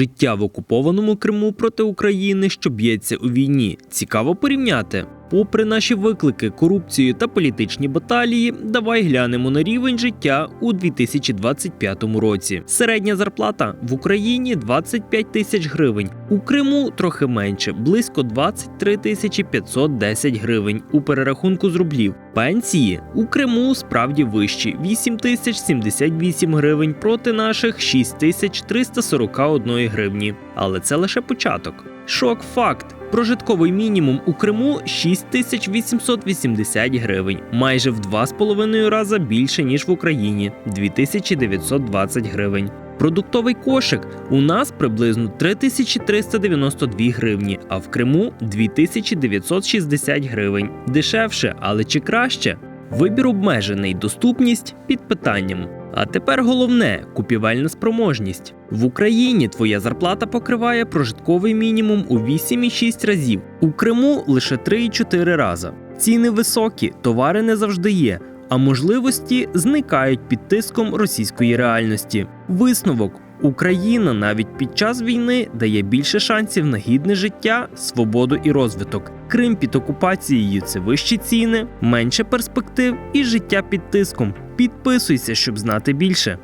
Життя в окупованому Криму проти України, що б'ється у війні. Цікаво порівняти. Попри наші виклики, корупцію та політичні баталії, давай глянемо на рівень життя у 2025 році. Середня зарплата в Україні 25 тисяч гривень, у Криму трохи менше, близько 23 тисячі 510 гривень у перерахунку з рублів. Пенсії у Криму справді вищі 8 тисяч 78 гривень проти наших 6 тисяч 341 гривні. Але це лише початок. Шок факт. Прожитковий мінімум у Криму 6880 гривень, майже в 2,5 рази більше ніж в Україні 2920 гривень. Продуктовий кошик у нас приблизно 3392 гривні, а в Криму 2960 гривень. Дешевше, але чи краще? Вибір обмежений, доступність під питанням. А тепер головне купівельна спроможність. В Україні твоя зарплата покриває прожитковий мінімум у 8,6 разів, у Криму лише 3,4 рази. Ціни високі, товари не завжди є, а можливості зникають під тиском російської реальності. Висновок. Україна навіть під час війни дає більше шансів на гідне життя, свободу і розвиток. Крим під окупацією це вищі ціни, менше перспектив і життя під тиском. Підписуйся, щоб знати більше.